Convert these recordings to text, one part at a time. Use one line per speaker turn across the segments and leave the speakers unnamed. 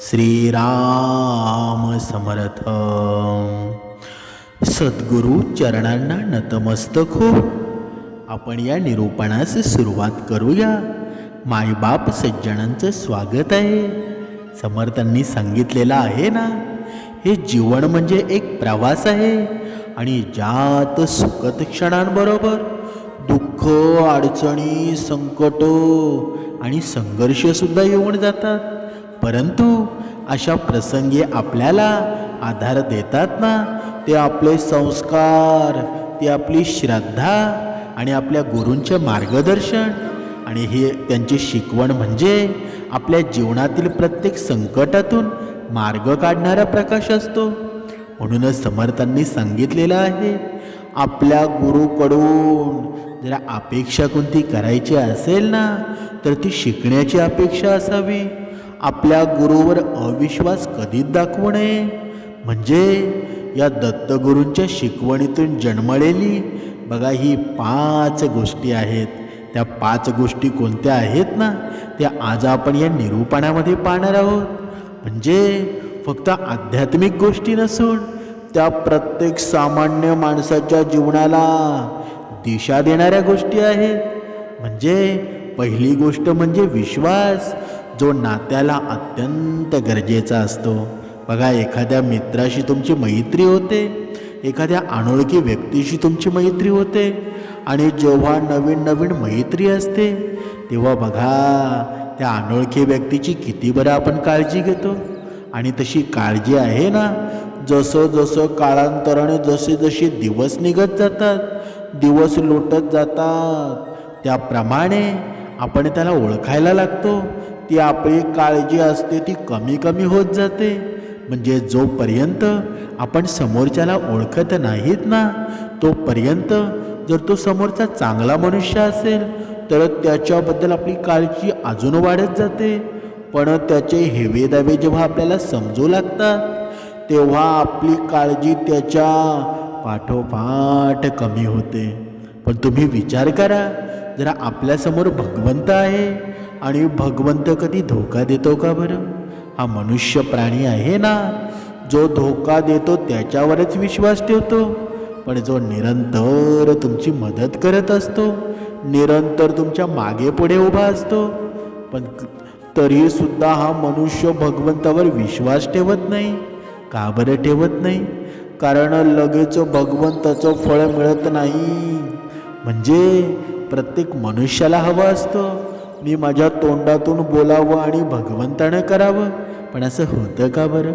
श्रीराम समर्थ. सद्गुरु चरणांना नतमस्तक हो. आपण या निरूपणास सुरुवात करूया. मायबाप सज्जनांचं स्वागत आहे. समर्थांनी सांगितलेलं आहे ना? हे जीवन म्हणजे एक प्रवास आहे. आणि ज्यात सुखद क्षणांबरोबर दुःख अडचणी संकट आणि संघर्षसुद्धा येऊन जातात. परंतु अशा प्रसंगी आपल्याला आधार देतात ना ते आपले संस्कार ते आपली श्रद्धा आणि आपल्या गुरूंचे मार्गदर्शन आणि हे त्यांची शिकवण म्हणजे आपल्या जीवनातील प्रत्येक संकटातून मार्ग काढणारा प्रकाश असतो. म्हणूनच समर्थांनी सांगितलेलं आहे आपल्या गुरुकडून जरा अपेक्षा कोणती करायची असेल ना तर ती शिकण्याची अपेक्षा असावी. आपल्या गुरुवर अविश्वास कधीच दाखवू नये. म्हणजे या दत्तगुरूंच्या शिकवणीतून जन्मलेली बघा ही पाच गोष्टी आहेत. त्या पाच गोष्टी कोणत्या आहेत ना? त्या आज आपण या निरूपणामध्ये पाहणार आहोत. म्हणजे फक्त आध्यात्मिक गोष्टी नसून त्या प्रत्येक सामान्य माणसाच्या जीवनाला दिशा देणाऱ्या गोष्टी आहेत. म्हणजे पहिली गोष्ट म्हणजे विश्वास. जो नात्याला अत्यंत गरजेचा असतो. बघा एखाद्या मित्राशी तुमची मैत्री होते एखाद्या अनोळखी व्यक्तीशी तुमची मैत्री होते आणि जेव्हा नवीन नवीन मैत्री असते तेव्हा बघा त्या अनोळखी व्यक्तीची किती बरं आपण काळजी घेतो. आणि तशी काळजी आहे ना जसं जसं काळांतराने जसे जसे दिवस निघत जातात दिवस लोटत जातात त्याप्रमाणे आपण त्याला ओळखायला लागतो. ती आपली काळजी असते ती कमी कमी होत जाते. म्हणजे जोपर्यंत आपण समोरच्याला ओळखत नाहीत ना तोपर्यंत जर तो समोरचा चांगला मनुष्य असेल तर त्याच्याबद्दल आपली काळजी अजून वाढत जाते. पण त्याचे हेवे दावे जेव्हा आपल्याला समजू लागतात तेव्हा आपली काळजी त्याच्या पाठोपाठ कमी होते. पण तुम्ही विचार करा जरा आपल्यासमोर भगवंत आहे आणि भगवंत कधी धोका देतो का बरं? हा मनुष्य प्राणी आहे ना जो धोका देतो त्याच्यावरच विश्वास ठेवतो पण जो निरंतर तुमची मदत करत असतो निरंतर तुमच्या मागे पुढे उभा असतो पण तरीसुद्धा हा मनुष्य भगवंतावर विश्वास ठेवत नाही. का बरं ठेवत नाही? कारण लगेच भगवंताचं फळ मिळत नाही. म्हणजे प्रत्येक मनुष्याला हवं असतं. मी माझ्या तोंडातून बोलावं आणि भगवंतानं करावं. पण असं होतं का बरं?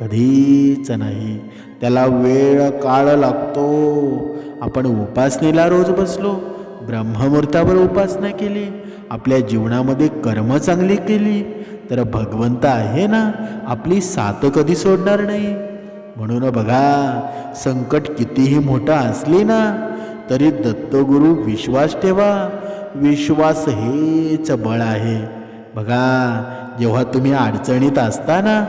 कधीच नाही. त्याला वेळ काळ लागतो. आपण उपासनेला रोज बसलो. ब्रह्ममुहूर्तावर उपासना केली. आपल्या जीवनामध्ये कर्म चांगली केली. तर भगवंत आहे ना? आपली साथ कधी सोडणार नाही. म्हणून बघा संकट कितीही मोठं असली ना तरी दत्तगुरु विश्वास ठेवा. विश्वास हेच बळ आहे. बघा जेव्हा तुम्ही अडचणीत असताना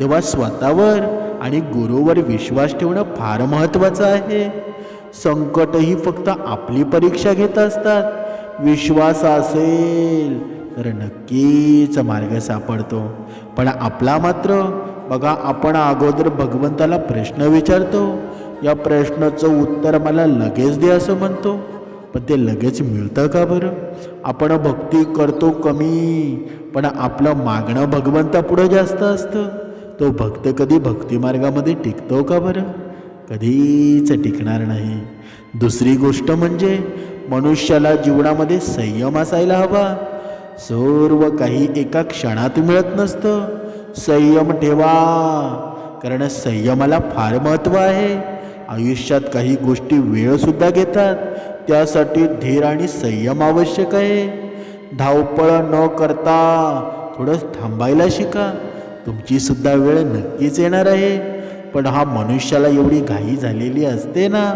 तेव्हा स्वतःवर आणि गुरुवर विश्वास ठेवणं फार महत्त्वाचं आहे. संकट ही फक्त आपली परीक्षा घेत असतात. विश्वास असेल तर नक्कीच मार्ग सापडतो. पण आपला मात्र बघा आपण अगोदर भगवंताला प्रश्न विचारतो. या प्रश्नाचं उत्तर मला लगेच दे असं म्हणतो. पण ते लगेच मिळतं का बरं? आपण भक्ती करतो कमी पण आपलं मागणं भगवंतापुढं जास्त असतं. तो भक्त कधी भक्तिमार्गामध्ये टिकतो का बरं? कधीच टिकणार नाही. दुसरी गोष्ट म्हणजे मनुष्याला जीवनामध्ये संयम असायला हवा. सर्व काही एका क्षणात मिळत नसतं. संयम ठेवा कारण संयमाला फार महत्त्व आहे. आयुष्यात काही गोष्टी वेळसुद्धा घेतात. त्यासाठी धीर आणि संयम आवश्यक आहे. धावपळ न करता थोडं थांबायला शिका. तुमची सुद्धा वेळ नक्कीच येणार आहे. पण हा मनुष्याला एवढी घाई झालेली असते ना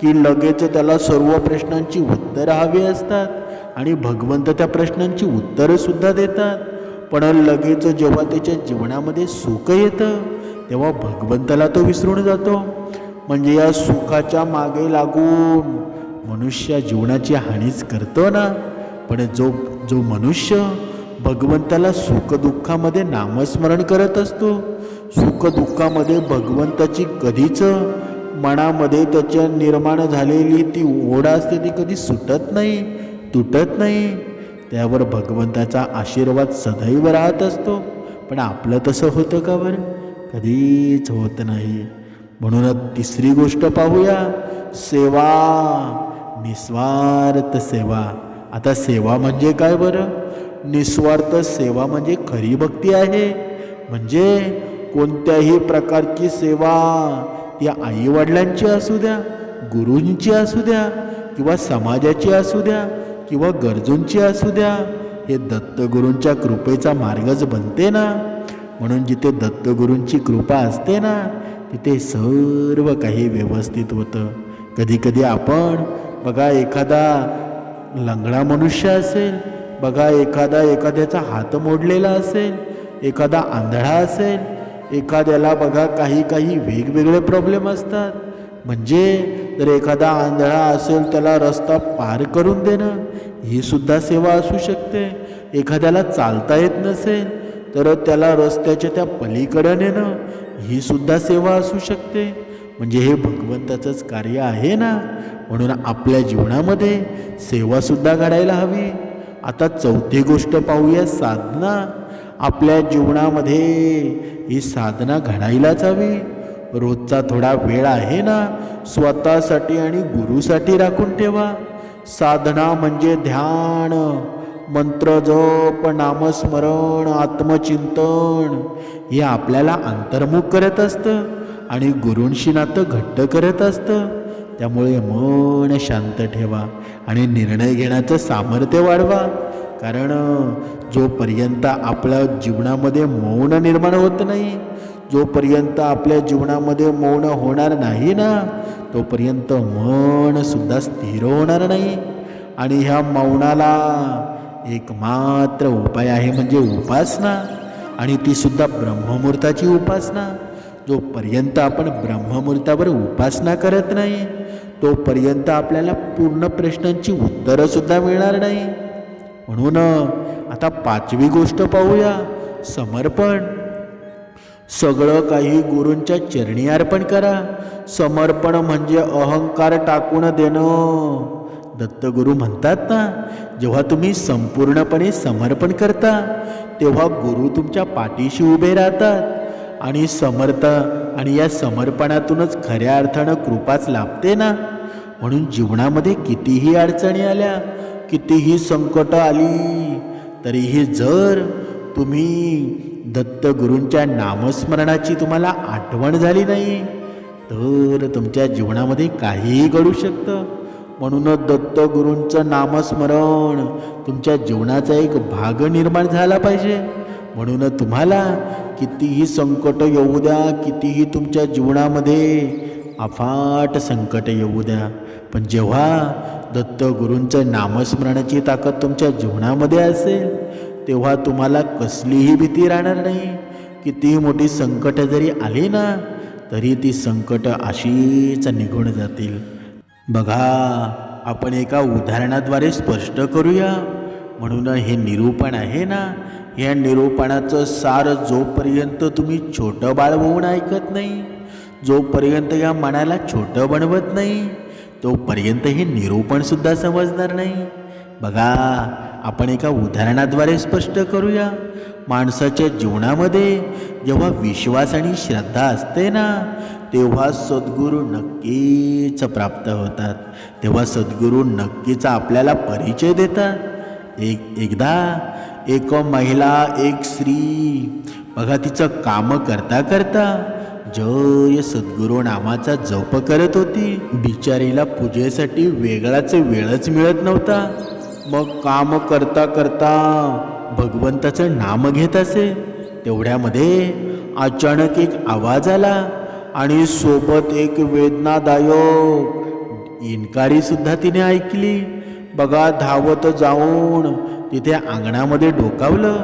की लगेच त्याला सर्व प्रश्नांची उत्तरं हवी असतात आणि भगवंत त्या प्रश्नांची उत्तरंसुद्धा देतात. पण लगेच जेव्हा त्याच्या जीवनामध्ये सुख येतं तेव्हा भगवंताला तो विसरून जातो. म्हणजे या सुखाच्या मागे लागून मनुष्य जीवनाची हानीच करतो ना? पण जो जो मनुष्य भगवंताला सुखदुःखामध्ये नामस्मरण करत असतो सुखदुःखामध्ये भगवंताची कधीच मनामध्ये त्याच्या निर्माण झालेली ती ओढ असते ती कधी सुटत नाही तुटत नाही. त्यावर भगवंताचा आशीर्वाद सदैव राहत असतो. पण आपलं तसं होतं का बरं? कधीच होत नाही. म्हणूनच तिसरी गोष्ट पाहूया. सेवा. निस्वार्थ सेवा. आता सेवा म्हणजे काय बरं? निस्वार्थ सेवा म्हणजे खरी भक्ती आहे. म्हणजे कोणत्याही प्रकारची सेवा ती आईवडिलांची असू द्या गुरूंची असू द्या किंवा समाजाची असू द्या किंवा गरजूंची असू द्या हे दत्तगुरूंच्या कृपेचा मार्गच बनते ना. म्हणून जिथे दत्तगुरूंची कृपा असते ना तिथे सर्व काही व्यवस्थित होतं. कधीकधी आपण बघा एखादा लंगडा मनुष्य असेल बघा एखादा एखाद्याचा हात मोडलेला असेल एखादा आंधळा असेल एखाद्याला बघा काही काही वेगवेगळे प्रॉब्लेम असतात. म्हणजे जर एखादा आंधळा असेल त्याला रस्ता पार करून देणं ही सुद्धा सेवा असू शकते. एखाद्याला चालता येत नसेल तर त्याला रस्त्याच्या त्या पलीकडं नेणं ही सुद्धा सेवा असू शकते. म्हणजे हे भगवंताचंच कार्य आहे ना? म्हणून आपल्या जीवनामध्ये सेवासुद्धा घडायला हवी. आता चौथी गोष्ट पाहूया साधना. आपल्या जीवनामध्ये ही साधना घडायलाच हवी. रोजचा थोडा वेळ आहे ना स्वतःसाठी आणि गुरुसाठी राखून ठेवा. साधना म्हणजे ध्यान मंत्र जप नामस्मरण आत्मचिंतन. हे आपल्याला अंतर्मुख करत असतं आणि गुरूंशी नातं घट्ट करत असतं. त्यामुळे मन शांत ठेवा आणि निर्णय घेण्याचं सामर्थ्य वाढवा. कारण जोपर्यंत आपल्या जीवनामध्ये मौन निर्माण होत नाही जोपर्यंत आपल्या जीवनामध्ये मौन होणार नाही ना तोपर्यंत मन सुद्धा स्थिर होणार नाही. आणि ह्या मौनाला एकमात्र उपाय आहे म्हणजे उपासना. आणि तीसुद्धा ब्रह्ममुहूर्ताची उपासना. जोपर्यंत आपण ब्रह्ममुहूर्तावर उपासना करत नाही तोपर्यंत आपल्याला पूर्ण प्रश्नांची उत्तरंसुद्धा मिळणार नाही. म्हणून आता पाचवी गोष्ट पाहूया समर्पण. सगळं काही गुरूंच्या चरणी अर्पण करा. समर्पण म्हणजे अहंकार टाकून देणं. दत्तगुरू म्हणतात ना जेव्हा तुम्ही संपूर्णपणे समर्पण करता तेव्हा गुरु तुमच्या पाठीशी उभे राहतात. आणि समर्थ आणि या समर्पणातूनच खऱ्या अर्थानं कृपाच लाभते ना? म्हणून जीवनामध्ये कितीही अडचणी आल्या कितीही संकट आली तरीही जर तुम्ही दत्तगुरूंच्या नामस्मरणाची तुम्हाला आठवण झाली नाही तर तुमच्या जीवनामध्ये काहीही घडू शकतं. म्हणूनच दत्तगुरूंचं नामस्मरण तुमच्या जीवनाचा एक भाग निर्माण झाला पाहिजे. म्हणून तुम्हाला कितीही संकट येऊ द्या कितीही तुमच्या जीवनामध्ये अफाट संकट येऊ द्या. पण जेव्हा दत्तगुरूंचं नामस्मरणाची ताकद तुमच्या जीवनामध्ये असेल तेव्हा तुम्हाला कसलीही भीती राहणार नाही. कितीही मोठी संकट जरी आली ना तरी ती संकट अशीच निघून जातील. बघा आपण एका उदाहरणाद्वारे स्पष्ट करूया. म्हणून हे निरूपण आहे ना या निरूपणाचं सार जोपर्यंत तुम्ही छोटं बाळ होऊन ऐकत नाही जोपर्यंत या मनाला छोटं बनवत नाही तोपर्यंत हे निरूपणसुद्धा समजणार नाही. बघा आपण एका उदाहरणाद्वारे स्पष्ट करूया. माणसाच्या जीवनामध्ये जेव्हा विश्वास आणि श्रद्धा असते ना तेव्हा सद्गुरू नक्कीच प्राप्त होतात. तेव्हा सद्गुरू नक्कीच आपल्याला परिचय देतात. एक एकदा एक महिला एक स्त्री. बघा तिचं काम करता करता जय सद्गुरू नामाचा जप करत होती. बिचारीला पूजेसाठी वेगळाच वेळच मिळत नव्हता. मग काम करता करता भगवंताचं नाम घेत असे. तेवढ्यामध्ये अचानक एक आवाज आला आणि सोबत एक वेदनादायक इन्कारी सुद्धा तिने ऐकली. बघा धावत जाऊन. तिथे अंगणामध्ये डोकावलं.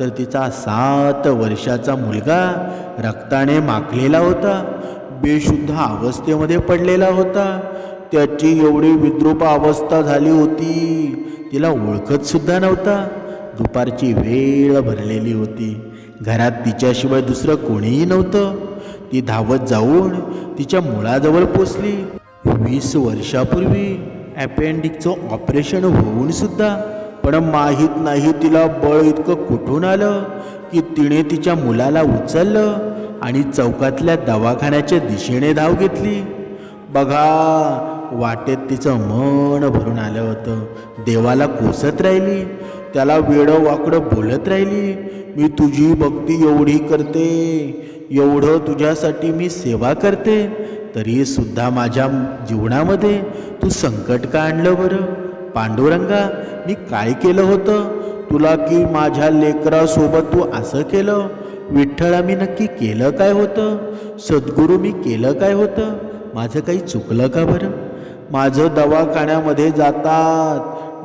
तर तिचा सात वर्षाचा मुलगा रक्ताने माखलेला होता. बेशुद्ध अवस्थेमध्ये पडलेला होता. त्याची एवढी विद्रूप अवस्था झाली होती. तिला ओळखतसुद्धा नव्हता. दुपारची वेळ भरलेली होती. घरात तिच्याशिवाय दुसरं कोणीही नव्हतं. ती धावत जाऊन तिच्या मुळाजवळ पोचली. वीस वर्षापूर्वी ॲपेंडिकचं ऑपरेशन होऊन सुद्धा पण माहीत नाही तिला बळ इतकं कुठून आलं की तिने तिच्या मुलाला उचललं आणि चौकातल्या दवाखान्याच्या दिशेने धाव घेतली. बघा वाटेत तिचं मन भरून आलं होतं. देवाला कोसत राहिली त्याला वेडं वाकडं बोलत राहिली मी तुझी भक्ती एवढी करते एवढं तुझ्यासाठी मी सेवा करते तरी सुद्धा माझ्या जीवनामध्ये तू संकट का आणलं बरं? पांडुरंगा मी काय केलं होतं? तुला की माझ्या लेकरासोबत तू असं केलं? विठ्ठळा मी नक्की केलं काय होतं? सद्गुरू मी केलं काय होतं? माझं काही चुकलं का बरं? माझं दवाखान्यामध्ये जातात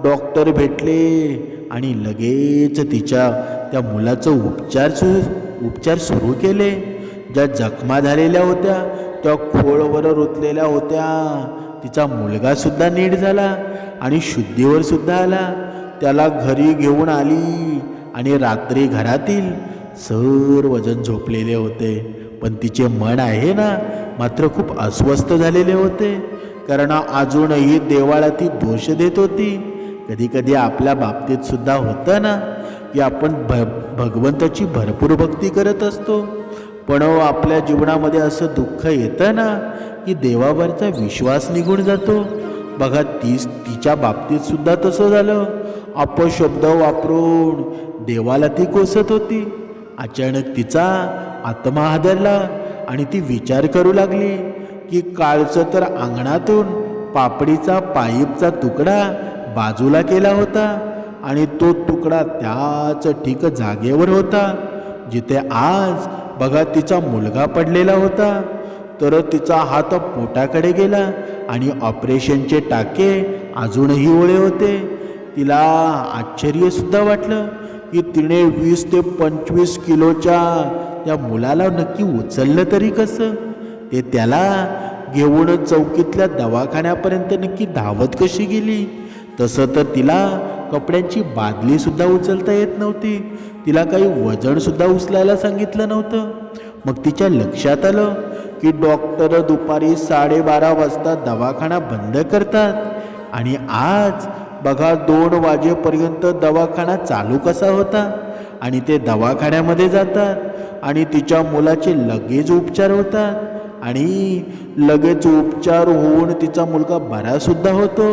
डॉक्टर भेटले आणि लगेच तिच्या त्या मुलाचं उपचार सु उपचार सुरू केले. ज्या जखमा झालेल्या होत्या त्या खोळवर रुतलेल्या होत्या. तिचा मुलगासुद्धा नीट झाला आणि शुद्धीवर सुद्धा आला. त्याला घरी घेऊन आली आणि रात्री घरातील सर्वजण झोपलेले होते. पण तिचे मन आहे ना मात्र खूप अस्वस्थ झालेले होते. कारण अजूनही देवाला ती दोष देत होती. कधी कधी आपल्या बाबतीत सुद्धा होतं ना की आपण भ भगवंताची भरपूर भक्ती करत असतो. पण आपल्या जीवनामध्ये असं दुःख येतं ना की देवावरचा विश्वास निघून जातो. बघा तीच तिच्या बाबतीत सुद्धा तसं झालं. अपशब्द वापरून देवाला ती कोसत होती. अचानक तिचा आत्मा हादरला आणि ती विचार करू लागली की काळचं तर अंगणातून पापडीचा पाईपचा तुकडा बाजूला केला होता आणि तो तुकडा त्याच ठीक जागेवर होता जिथे आज बघा तिचा मुलगा पडलेला होता. तर तिचा हात पोटाकडे गेला आणि ऑपरेशनचे टाके अजूनही ओळे होते. तिला आश्चर्यसुद्धा वाटलं की तिने वीस ते पंचवीस किलोच्या त्या मुलाला नक्की उचललं तरी कसं? ते त्याला घेऊन चौकीतल्या दवाखान्यापर्यंत नक्की धावत कशी गेली? तसं तर तिला कपड्यांची बादलीसुद्धा उचलता येत नव्हती. तिला काही वजनसुद्धा उचलायला सांगितलं नव्हतं. मग तिच्या लक्षात आलं की डॉक्टर दुपारी साडेबारा वाजता दवाखाना बंद करतात. आणि आज बघा दोन वाजेपर्यंत दवाखाना चालू कसा होता. आणि ते दवाखान्यामध्ये जातात आणि तिच्या मुलाचे लगेच उपचार होतात. आणि लगेच उपचार होऊन तिचा मुलगा बरासुद्धा होतो.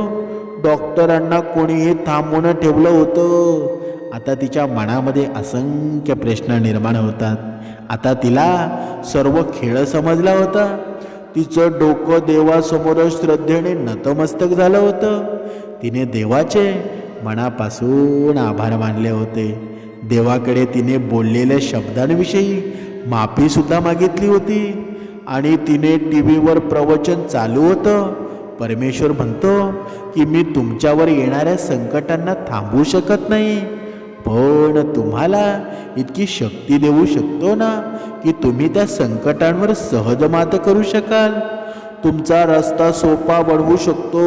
डॉक्टरांना कोणीही थांबवून ठेवलं होतं. आता तिच्या मनामध्ये असंख्य प्रश्न निर्माण होतात. आता तिला सर्व खेळ समजला होता. तिचं डोकं देवासमोर श्रद्धेने नतमस्तक झालं होतं. तिने देवाचे मनापासून आभार मानले होते. देवाकडे तिने बोललेल्या शब्दांविषयी माफीसुद्धा मागितली होती. आणि तिने टी व्हीवर प्रवचन चालू होतं. परमेश्वर म्हणतो की मी तुमच्यावर येणाऱ्या संकटांना थांबवू शकत नाही. पण तुम्हाला इतकी शक्ती देऊ शकतो ना की तुम्ही त्या संकटांवर सहज मात करू शकाल. तुमचा रस्ता सोपा बनवू शकतो.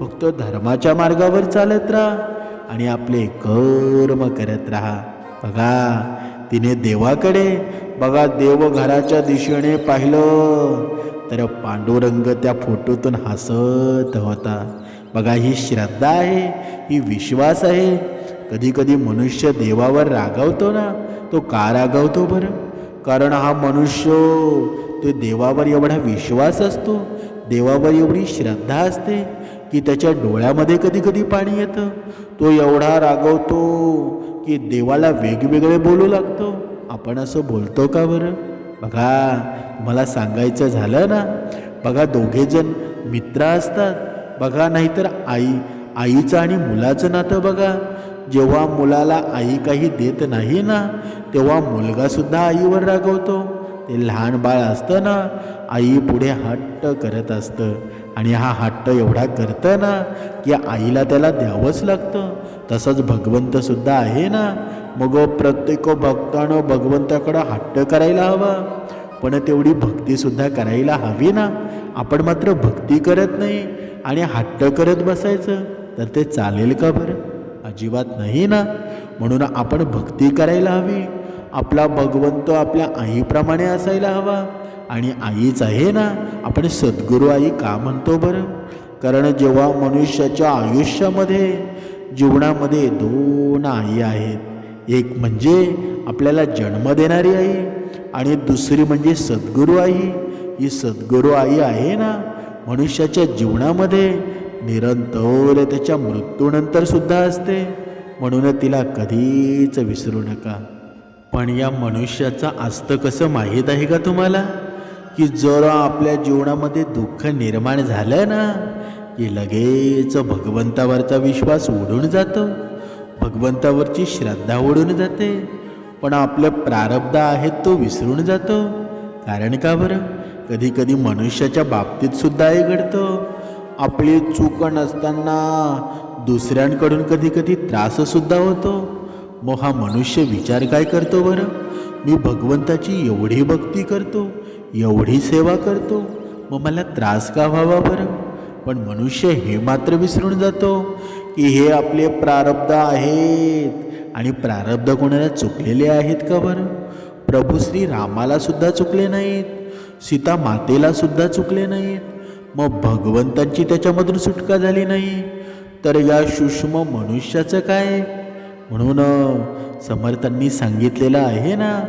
फक्त धर्माच्या मार्गावर चालत राहा आणि आपले कर्म करत राहा. बघा तिने देवाकडे बघा देवघराच्या दिशेने पाहिलं तर पांडुरंग त्या फोटोतून हसत होता. बघा ही श्रद्धा आहे ही विश्वास आहे कधी कधी मनुष्य देवावर रागावतो ना तो का रागावतो बरं? कारण हा मनुष्य तो देवावर एवढा विश्वास असतो देवावर एवढी श्रद्धा असते की त्याच्या डोळ्यामध्ये कधी कधी पाणी येतं. तो एवढा रागवतो की देवाला वेगवेगळे बोलू लागतो. आपण असं बोलतो का बरं? बघा मला सांगायचं झालं ना? बघा दोघेजण मित्र असतात. बघा नाहीतर आई आईचं आणि मुलाचं नातं बघा. जेव्हा मुलाला आई काही देत नाही ना तेव्हा मुलगासुद्धा आईवर रागवतो. ते लहान बाळ असतं ना आई पुढे हट्ट करत असतं. आणि हा हट्ट एवढा करतं ना की आईला त्याला द्यावंच लागतं. तसंच भगवंतसुद्धा आहे ना मग प्रत्येक भक्तानं भगवंताकडं हट्ट करायला हवा. पण तेवढी भक्तीसुद्धा करायला हवी ना. आपण मात्र भक्ती करत नाही आणि हट्ट करत बसायचं तर ते चालेल का बरं? अजिबात नाही ना? म्हणून आपण भक्ती करायला हवी. आपला भगवंत आपल्या आईप्रमाणे असायला हवा. आणि आईच आहे ना? आपण सद्गुरू आई का म्हणतो बरं? कारण जेव्हा मनुष्याच्या आयुष्यामध्ये जीवनामध्ये दोन आई आहेत. एक म्हणजे आपल्याला जन्म देणारी आई आणि दुसरी म्हणजे सद्गुरू आई. ही सद्गुरू आई आहे ना? मनुष्याच्या जीवनामध्ये निरंतर त्याच्या मृत्यूनंतर सुद्धा असते. म्हणून तिला कधीच विसरू नका. पण या मनुष्याचं असतं कसं माहीत आहे का तुम्हाला? की जर आपल्या जीवनामध्ये दुःख निर्माण झालं ना की लगेच भगवंतावरचा विश्वास उडून जातो. भगवंतावरची श्रद्धा उडून जाते. पण आपलं प्रारब्ध आहेत तो विसरून जातो. कारण का बरं? कधी कधी मनुष्याच्या बाबतीत सुद्धा हे घडतं. आपली चूक नसताना दुसऱ्यांकडून कधी कधी त्राससुद्धा होतो. मग हा मनुष्य विचार काय करतो बरं? मी भगवंताची एवढी भक्ती करतो एवढी सेवा करतो मग मला त्रास का व्हावा बरं? पण मनुष्य हे मात्र विसरून जातो की हे आपले प्रारब्ध आहेत. आणि प्रारब्ध कोणाला चुकलेले आहेत का बरं? प्रभू श्री रामालासुद्धा चुकले नाहीत. सीता मातेला सुद्धा चुकले नाहीत. मग भगवंतांची त्याच्यामधून सुटका झाली नाही. तर या सूक्ष्म मनुष्याचं काय? म्हणून समर्थांनी सांगितलेलं आहे ना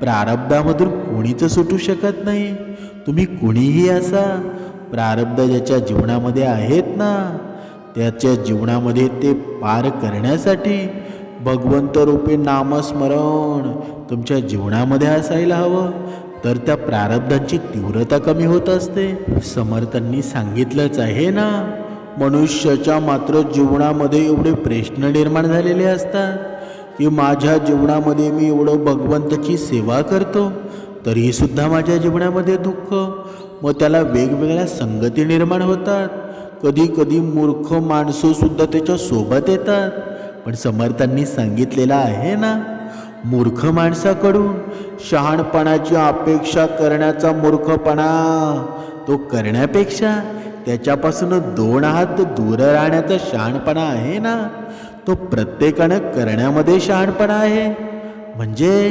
प्रारब्धामधून कोणीच सुटू शकत नाही? तुम्ही कुणीही असा प्रारब्ध ज्याच्या जीवनामध्ये आहेत ना त्याच्या जीवनामध्ये ते पार करण्यासाठी भगवंतरूपी नामस्मरण तुमच्या जीवनामध्ये असायला हवं. तर त्या प्रारब्धांची तीव्रता कमी होत असते. समर्थांनी सांगितलंच आहे ना? मनुष्याच्या मात्र जीवनामध्ये एवढे प्रश्न निर्माण झालेले असतात की माझ्या जीवनामध्ये मी एवढं भगवंताची सेवा करतो तरीसुद्धा माझ्या जीवनामध्ये दुःख. मग त्याला वेगवेगळ्या संगती निर्माण होतात. कधी कधी मूर्ख माणसंसुद्धा त्याच्या सोबत येतात. पण समर्थांनी सांगितलेलं आहे ना? मूर्ख माणसाकडून. शहाणपणाची अपेक्षा करण्याचा मूर्खपणा. तो करण्यापेक्षा त्याच्यापासून दोन हात दूर राहण्याचा शहाणपणा आहे ना? तो प्रत्येकानं करण्यामध्ये शहाणपणा आहे. म्हणजे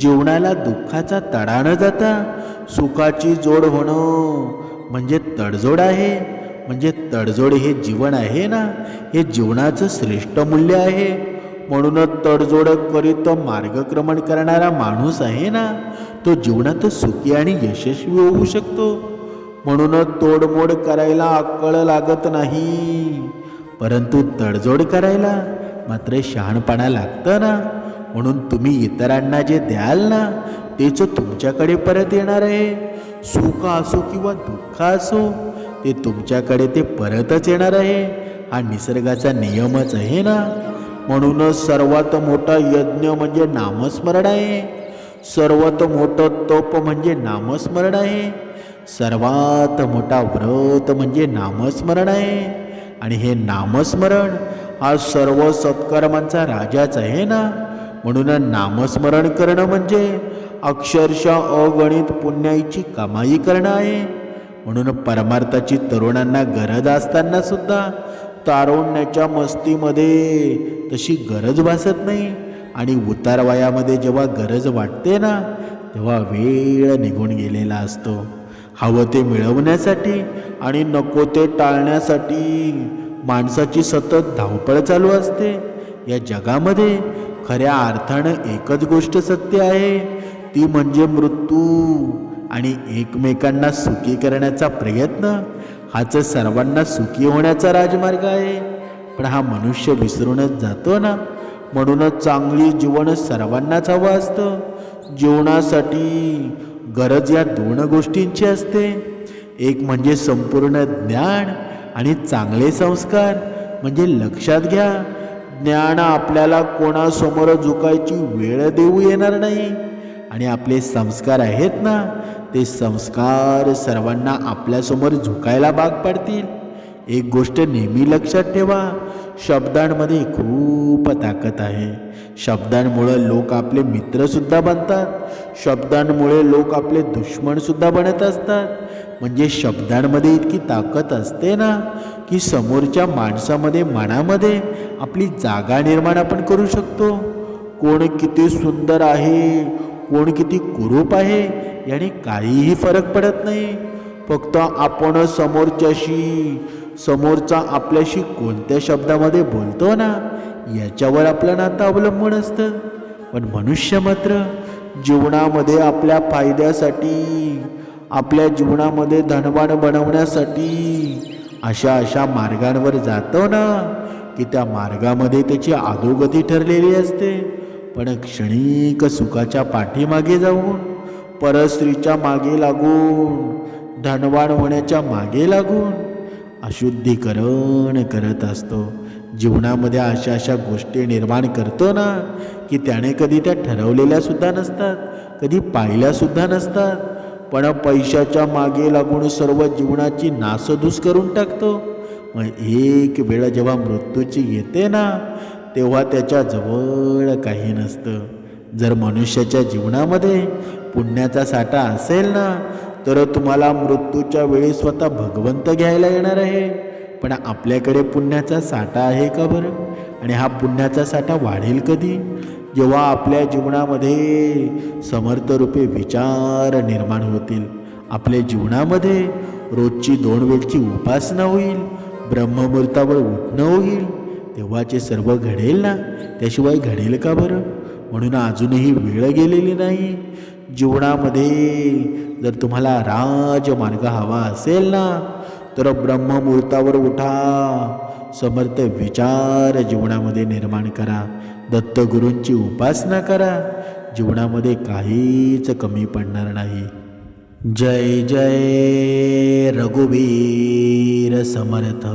जीवनाला दुःखाचा तडा न जाता सुखाची जोड होणं. म्हणजे तडजोड आहे. म्हणजे तडजोड हे जीवन आहे ना? हे जीवनाचं श्रेष्ठ मूल्य आहे. म्हणूनच तडजोड करीत मार्गक्रमण करणारा माणूस आहे ना तो जीवनात सुखी आणि यशस्वी होऊ शकतो. म्हणूनच तोडमोड करायला अक्कळ लागत नाही. परंतु तडजोड करायला मात्र शहाणपणा लागतं ना. म्हणून तुम्ही इतरांना जे द्याल ना तेच तुमच्याकडे परत येणार आहे. सुख असो किंवा दुःख असो ते तुमच्याकडे ते परतच येणार आहे. हा निसर्गाचा नियमच आहे ना. म्हणूनच सर्वात मोठा यज्ञ म्हणजे नामस्मरण आहे. सर्वात मोठं तप म्हणजे नामस्मरण आहे. सर्वात मोठा व्रत म्हणजे नामस्मरण आहे. आणि हे नामस्मरण हा सर्व सत्कर्मांचा राजाच आहे ना? म्हणून नामस्मरण करणं म्हणजे अक्षरशः अगणित पुण्याईची कमाई करणं आहे. म्हणून परमार्थाची तरुणांना गरज असताना सुद्धा तारुण्याच्या मस्तीमध्ये तशी गरज भासत नाही. आणि उतार वयामध्ये जेव्हा गरज वाटते ना तेव्हा वेळ निघून गेलेला असतो. हवं ते मिळवण्यासाठी आणि नको ते टाळण्यासाठी माणसाची सतत धावपळ चालू असते. या जगामध्ये खऱ्या अर्थानं एकच गोष्ट सत्य आहे. ती म्हणजे मृत्यू आणि एकमेकांना सुखी करण्याचा प्रयत्न. हाच सर्वांना सुखी होण्याचा राजमार्ग आहे. पण हा मनुष्य विसरूनच जातो ना? म्हणूनच चांगली जीवन सर्वांनाच हवं असतं. जीवनासाठी गरज या दोन गोष्टींची असते. एक म्हणजे संपूर्ण ज्ञान आणि चांगले संस्कार. म्हणजे लक्षात घ्या ज्ञान आपल्याला कोणासमोर झुकायची वेळ देऊ येणार नाही. आणि आपले संस्कार आहेत ना ते संस्कार सर्वांना आपल्यासमोर झुकायला भाग पाडतील. एक गोष्ट नेहमी लक्षात ठेवा शब्दांमध्ये खूप ताकद आहे. शब्दांमुळं लोक आपले मित्रसुद्धा बनतात. शब्दांमुळे लोक आपले दुश्मनसुद्धा बनत असतात. म्हणजे शब्दांमध्ये इतकी ताकद असते ना की समोरच्या माणसामध्ये मनामध्ये आपली जागा निर्माण आपण करू शकतो. कोण किती सुंदर आहे कोण किती कुरूप आहे याने काहीही फरक पडत नाही. फक्त आपण समोरच्याशी समोरचा आपल्याशी कोणत्या शब्दामध्ये बोलतो ना याच्यावर आपलं नातं अवलंबून असतं. पण मनुष्य मात्र जीवनामध्ये आपल्या फायद्यासाठी आपल्या जीवनामध्ये धनवान बनवण्यासाठी अशा अशा मार्गांवर जातो ना की त्या मार्गामध्ये त्याची अधोगती ठरलेली असते. पण क्षणिक सुखाच्या पाठीमागे जाऊन परस्त्रीच्या मागे लागून धनवान होण्याच्या मागे लागून अशुद्धीकरण करत असतो. जीवनामध्ये अशा अशा गोष्टी निर्माण करतो ना की त्याने कधी त्या ठरवलेल्या सुद्धा नसतात कधी पाहिल्यासुद्धा नसतात. पण पैशाच्या मागे लागून सर्व जीवनाची नासधूस करून टाकतो. मग एक वेळ जेव्हा मृत्यूची येते ना तेव्हा त्याच्याजवळ काही नसतं. जर मनुष्याच्या जीवनामध्ये पुण्याचा साठा असेल ना तर तुम्हाला मृत्यूच्या वेळी स्वतः भगवंत घ्यायला येणार आहे. पण आपल्याकडे पुण्याचा साठा आहे का बरं? आणि हा पुण्याचा साठा वाढेल कधी? जेव्हा आपल्या जीवनामध्ये समर्थरूपे विचार निर्माण होतील. आपल्या जीवनामध्ये रोजची दोन वेळची उपासना होईल ब्रह्ममुहूर्तावर उठणं होईल. तेव्हाचे सर्व घडेल ना? त्याशिवाय घडेल का बरं? म्हणून अजूनही वेळ गेलेली नाही. जीवनामध्ये जर तुम्हाला राजमार्ग हवा असेल ना तर ब्रह्ममुहूर्तावर उठा. समर्थ विचार जीवनामध्ये निर्माण करा. दत्तगुरूंची उपासना करा. जीवनामध्ये काहीच कमी पडणार नाही. जय जय रघुवीर समर्थ.